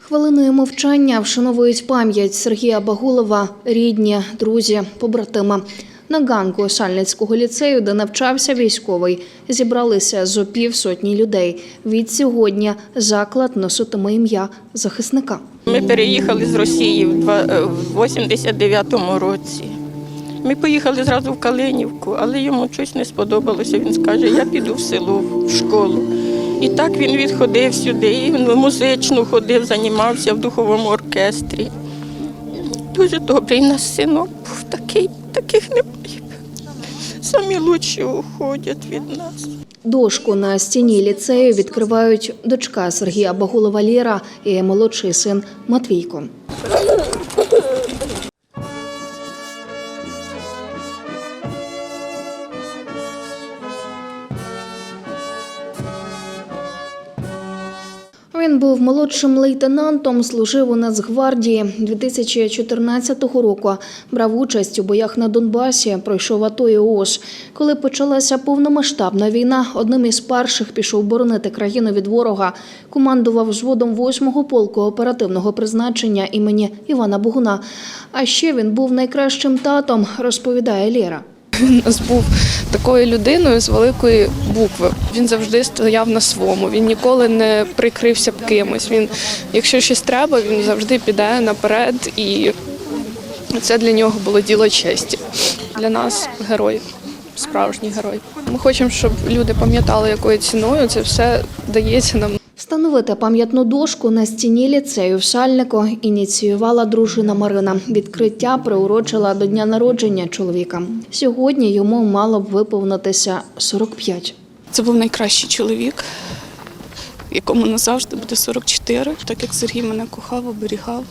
Хвилиною мовчання вшановують пам'ять Сергія Багулова, рідні, друзі, побратима. На ганку Сальницького ліцею, де навчався військовий, зібралися зо півсотні людей. Від сьогодні заклад носитиме ім'я захисника. Ми переїхали з Росії в два- е, в 89-му році. Ми поїхали зразу в Калинівку, але йому щось не сподобалося. Він скаже, я піду в село, в школу. І так він відходив сюди, і музичну ходив, займався в духовому оркестрі. Дуже добрий наш синок був такий, таких немає. Самі лучші уходять від нас. Дошку на стіні ліцею відкривають дочка Сергія Багулова Лєра і молодший син Матвійко. Він був молодшим лейтенантом, служив у Нацгвардії 2014 року. Брав участь у боях на Донбасі, пройшов АТО і ООС. Коли почалася повномасштабна війна, одним із перших пішов боронити країну від ворога. Командував взводом 8-го полку оперативного призначення імені Івана Богуна. А ще він був найкращим татом, розповідає Лєра. Він нас був такою людиною з великої букви. Він завжди стояв на своєму. Він ніколи не прикрився б кимось. Він, якщо щось треба, він завжди піде наперед, і це для нього було діло честі. Для нас герой, справжній герой. Ми хочемо, щоб люди пам'ятали, якою ціною це все дається нам. Встановити пам'ятну дошку на стіні ліцею в Сальнику ініціювала дружина Марина. Відкриття приурочила до дня народження чоловіка. Сьогодні йому мало б виповнитися 45. Це був найкращий чоловік, якому назавжди буде 44, так як Сергій мене кохав, оберігав.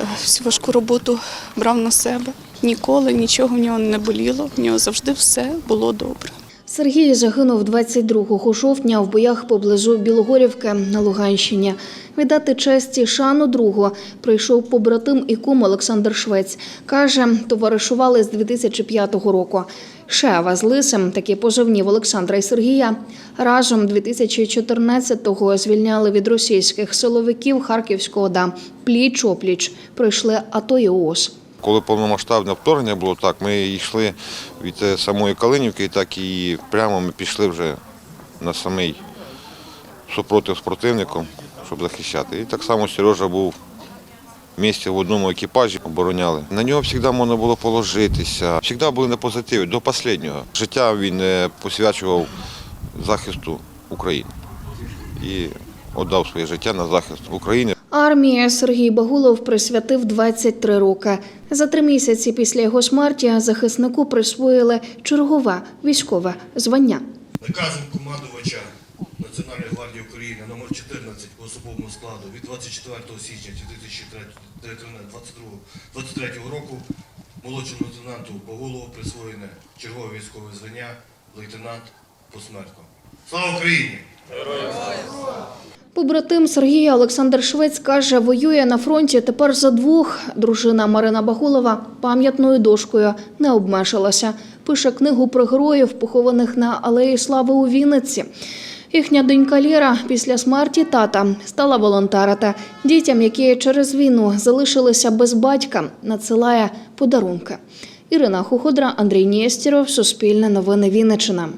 Е, Всю важку роботу брав на себе. Ніколи нічого в нього не боліло, в нього завжди все було добре. Сергій загинув 22 жовтня в боях поблизу Білогорівки на Луганщині. Віддати честь і шану другу прийшов побратим і кум Олександр Швець. Каже, товаришували з 2005 року. Шева з Лисем, такі позовні в Олександра і Сергія, разом 2014-го звільняли від російських силовиків Харківського ОДА. Пліч-опліч пройшли АТО і ООС. Коли повномасштабне вторгнення було так, ми йшли від е, самої Калинівки, так і прямо ми пішли вже на самий супротив з противником, щоб захищати. І так само Сережа був в місті в одному екіпажі, обороняли. На нього завжди можна було положитися. Завжди були на позитиві до останнього. Життя він е, посвячував захисту України і віддав своє життя на захист України. Армії Сергій Багулов присвятив 23 роки. За три місяці після його смерті захиснику присвоїли чергове військове звання. Наказом командувача Національної гвардії України номер 14 по особовому складу від 24 січня 2023 року молодшому лейтенанту Боголову присвоєне чергове військове звання лейтенант посмертно. Слава Україні! Побратим Сергія Олександр Швець каже, воює на фронті тепер за двох. Дружина Марина Багулова пам'ятною дошкою не обмежилася. Пише книгу про героїв, похованих на Алеї Слави у Вінниці. Їхня донька Ліра після смерті тата стала волонтерити. Дітям, які через війну залишилися без батька, надсилає подарунки. Ірина Хуходра, Андрій Нєстєров, Суспільне новини Вінниччина.